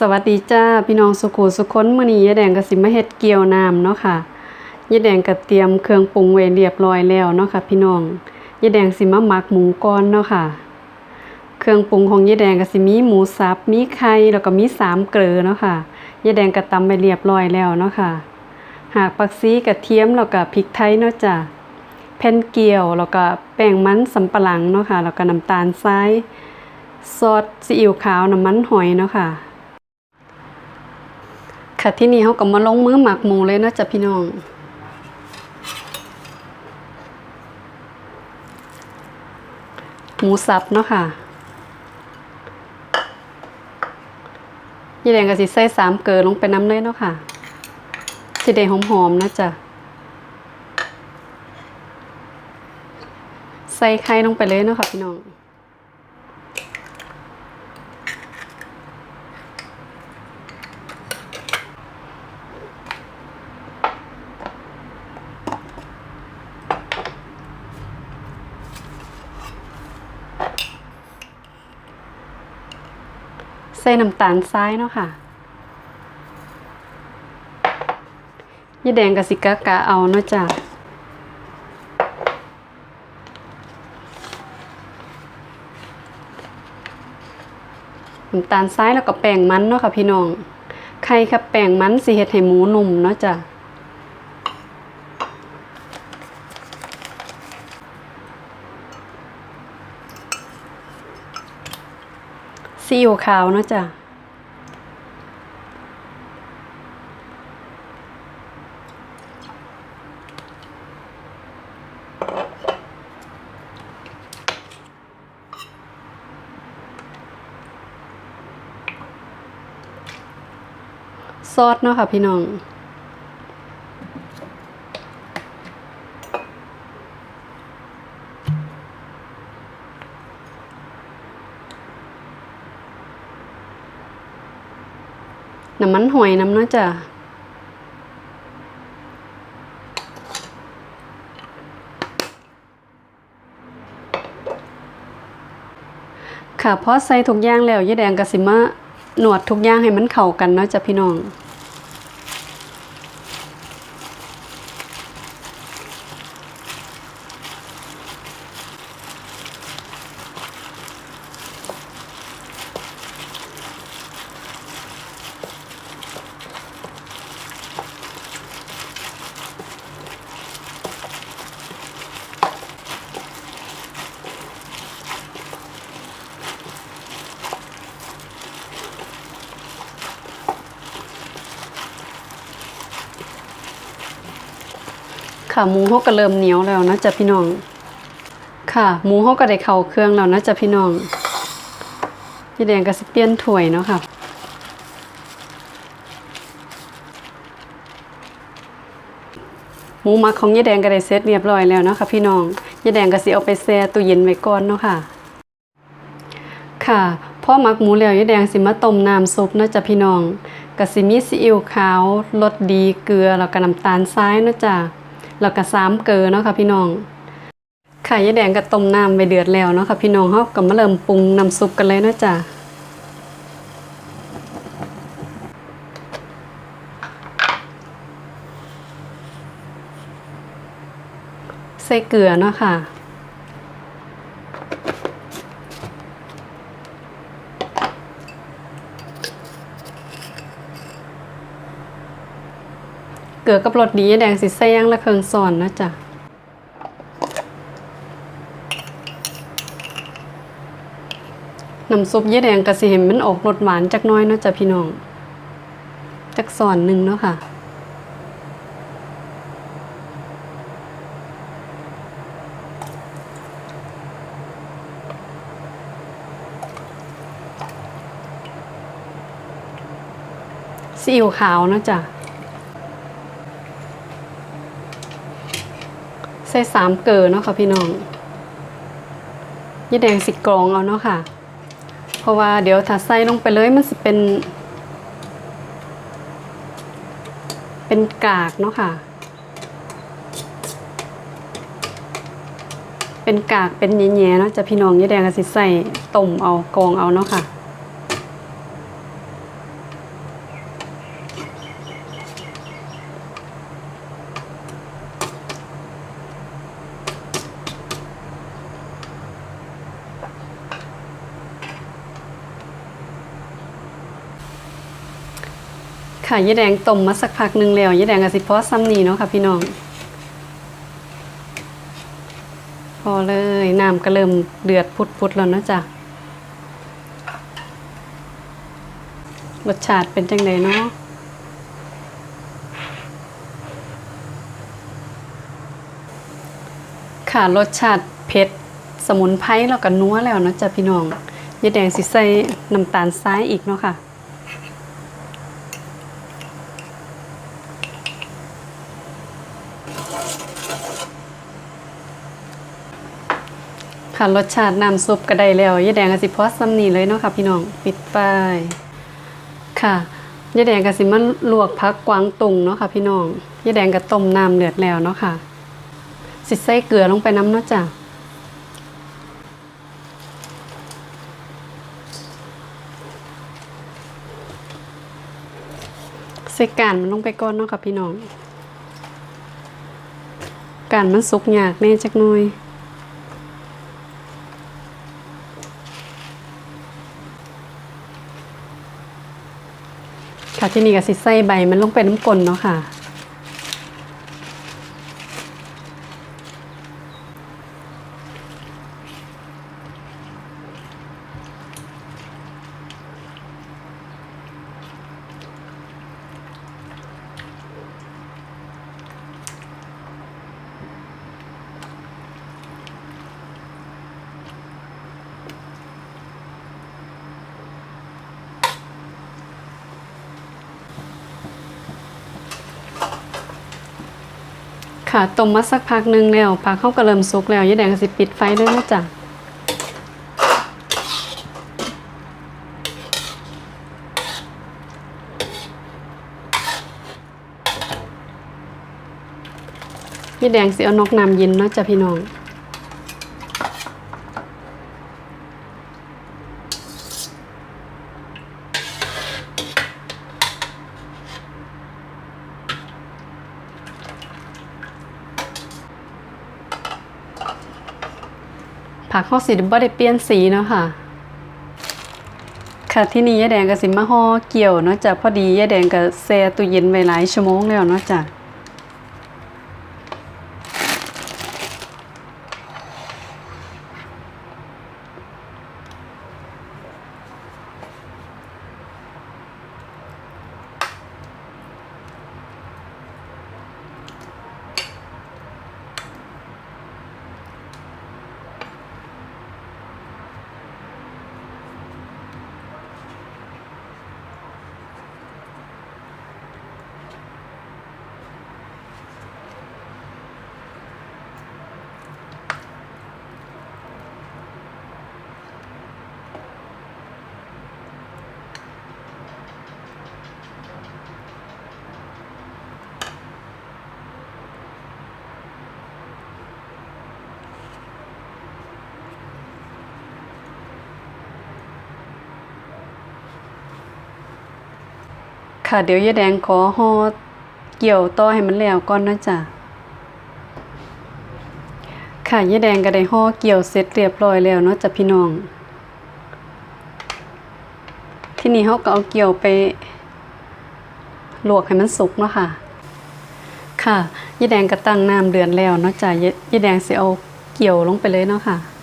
สวัสดีจ้าพี่น้องสุขุสุขนมือนี้ยายแดงก็สิมาเฮ็ดเกี๊ยวน้ำเนาะค่ะยายแดงก็เตรียมเครื่องปรุงไว้เรียบร้อยแล้วเนาะค่ะ พี่น้องยายแดงสิมาหมักหมูก่อนเนาะค่ะ เครื่องปรุงของยายแดงก็สิมีหมูสับมีไข่แล้วก็มีสามเกลือเนาะค่ะยายแดงก็ตำไปเรียบร้อยแล้วเนาะค่ะ หากปักซีกระเทียมแล้วก็พริกไทยเนาะจ้ะแผ่นเกี๊ยวแล้วก็แป้งมันสำปะหลังเนาะค่ะแล้วก็น้ำตาลทรายซอสซีอิ๊วขาวน้ำมันหอยเนาะค่ะ ค่ะที่นี่เขาก็มาลงมือหมักหมูเลยนะจ้ะพี่น้อง หมูสับเนาะค่ะยี่แดงก็สิใส่สามเกลือลงไปน้ำเลยเนาะค่ะสิได้หอมๆนะจ๊ะใส่ไข่ลงไปเลยเนาะค่ะพี่น้อง ใส่น้ำตาลทรายเนาะค่ะยี่แดงกับสิกะกะเอาเนาะจ้ะน้ำตาลทรายแล้วก็แป้งมันเนาะค่ะพี่น้อง ไข่กับแป้งมันสิเฮ็ดให้หมูนุ่มเนาะจ้ะ ซีอิ๊วขาวเนาะจ้ะซอสเนาะค่ะพี่น้อง น้ำมันหอยน้ำเนาะจ้ะค่ะพอใส่ทุกอย่างแล้วยี่แดงกะสิมะหนวดทุกอย่างให้มันเข้ากันเนาะจ้ะพี่น้อง ค่ะหมูเขาก็เริ่มเหนียวแล้วนะจ๊ะพี่น้อง ค่ะหมูเขาก็ได้เข้าเครื่องแล้วนะจ๊ะพี่น้องยายแดงก็สิเปลี่ยนถ้วยเนาะค่ะหมูมักของยายแดงก็ได้เสร็จเรียบร้อยแล้วเนาะค่ะพี่น้องยายแดงก็สิเอาไปแช่ตู้เย็นไว้ก่อนเนาะค่ะ ค่ะพ่อมักหมูแล้วยายแดงสิมาต้มน้ำซุปนาะจ๊ะพี่น้องก็สิมีซีอิ๊วขาวรสดีเกลือแล้วก็น้ำตาลทรายนะจ้ะ แล้วก็สามเกลือเนาะค่ะพี่น้องไข่ยาแดงก็ต้มน้ำไปเดือดแล้วเนาะค่ะพี่น้องเฮาก็มาเริ่มปรุงน้ำซุปกันเลยเนาะจ้ะใส่เกลือเนาะค่ะ เกลือกับรสดีแดงสิใส่ย่างละเครื่องซอนนะจ๊ะน้ำซุปยี่แดงกะสิเห็นมันออกรสหวานจักน้อยเนาะจ๊ะพี่น้อง จักซอนหนึ่งเนาะค่ะซีอิ๊วขาวนะจ๊ะ ส่สามเกลือเนาะค่ะพี่น้องยี่แดงสิกรองเอาเนาะค่ะ เพราะว่าเดี๋ยวถ้าใส่ลงไปเลยมันสิเป็น เป็นกากเนาะค่ะ เป็นกากเป็นแย่ๆเนาะจะพี่น้องยี่แดงก็สิใส่ต้มเอากรองเอาเนาะค่ะ ค่ะยายแดงต้มมาสักพักหนึ่งแล้วยายแดงก็สิพอซ้ำนี่เนาะค่ะพี่น้อง พอเลยน้ำก็เริ่มเดือดพุดๆแล้วเนาะจ้ะรสชาติเป็นจังไดเนาะค่ะรสชาติเผ็ดสมุนไพรแล้วก็นัวแล้วเนาะจ้ะพี่น้องยายแดงสิใส่น้ำตาลทรายอีกเนาะค่ะ ค่ะรสชาติน้ำซุปก็ได้แล้วยายแดงก็สิพอซ้ำนี่เลยเนาะค่ะพี่น้องปิดไปค่ะยายแดงก็สิมาลวกพักกวางตุงเนาะค่ะพี่น้องยายแดงก็ต้มน้ำเดือดแล้วเนาะค่ะ สิใส่เกลือลงไปน้ำเนาะจ้ะใส่กานมันลงไปก่อนเนาะค่ะพี่น้องกานมันสุกยากแน่จักหน่อย ค่ะที่นี่ก็สิใส่ใบมันลงไปน้ำกลนเนาะค่ะ ค่ะต้มมาสักพักหนึงแล้วผักเข้าก็เริ่มสุกแล้วยายแดงก็สิปิดไฟด้วยนะจ๊ะยายแดงสิเอานกน้ำเย็นเนาะจ้ะพี่น้อง ผักข้าวสีบ่ได้เปลี่ยนสีเนาะค่ะ ค่ะที่นี่ยายแดงกับสิมาห่อเกี่ยวเนาะจ้ะพอดียายแดงกับแซ่ตู้เย็นไว้หลายชั่วโมงแล้วเนาะจ้ะ ค่ะ เดี๋ยวยายแดงขอห่อเกี่ยวต่อให้มันแล้วก่อนนะจ้ะค่ะยายแดงก็ได้ห่อเกี่ยวเสร็จเรียบร้อยแล้วเนาะจ้ะพี่น้อง ที่นี่เขาก็เอาเกี่ยวไป ลวกให้มันสุกเนาะค่ะ ค่ะยายแดงก็ตั้งน้ำเดือนแล้วเนาะจ้ะยายยายแดงสิเอาเกี่ยวลงไปเลยเนาะค่ะ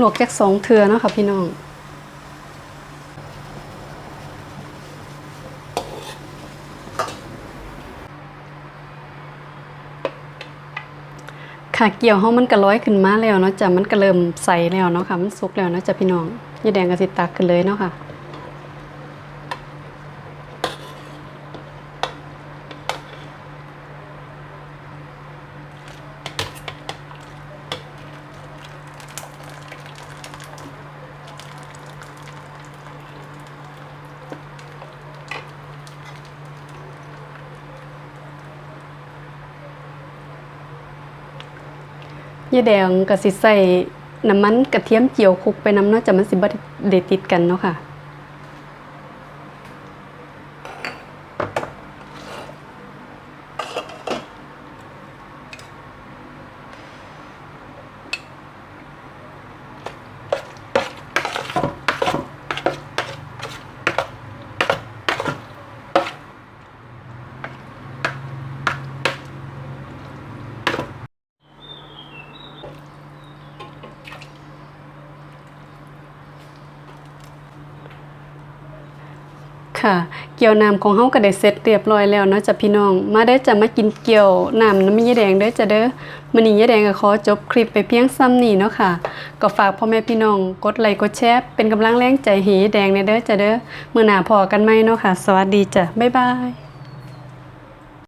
ลวกแค่สองเทือเนาะค่ะพี่น้องค่ะเกี่ยวเฮามันก็ร้อยขึ้นมาแล้วเนาะจ้ะมันก็เริ่มใสแล้วเนาะค่ะมันสุกแล้วเนาะจ้ะพี่น้องยาแดงก็สิตักกันเลยเนาะค่ะ ยายแดงก็สิใส่น้ำมันกระเทียมเจียวคลุกไปน้ำเนาะจะมันสิบ่ได้ติดกันเนาะค่ะ ค่ะ เกี๊ยวน้ำของเฮาก็ได้เสร็จเรียบร้อยแล้วเนาะจ้ะพี่น้อง มาได้จะมากินเกี๊ยวน้ำน้ำมียาแดงเด้จ้ะเด้อมันนี้ยายแดงก็ขอจบคลิปไปเพียงซ้ำนี่เนาะค่ะ ก็ฝากพ่อแม่พี่น้อง กดไลค์กดแชร์เป็นกำลังแรงใจเหยแดงในเด้อจ้ะเด้อมื้อหน้าพอกันไหมเนาะค่ะ สวัสดีจ้ะบ๊ายบาย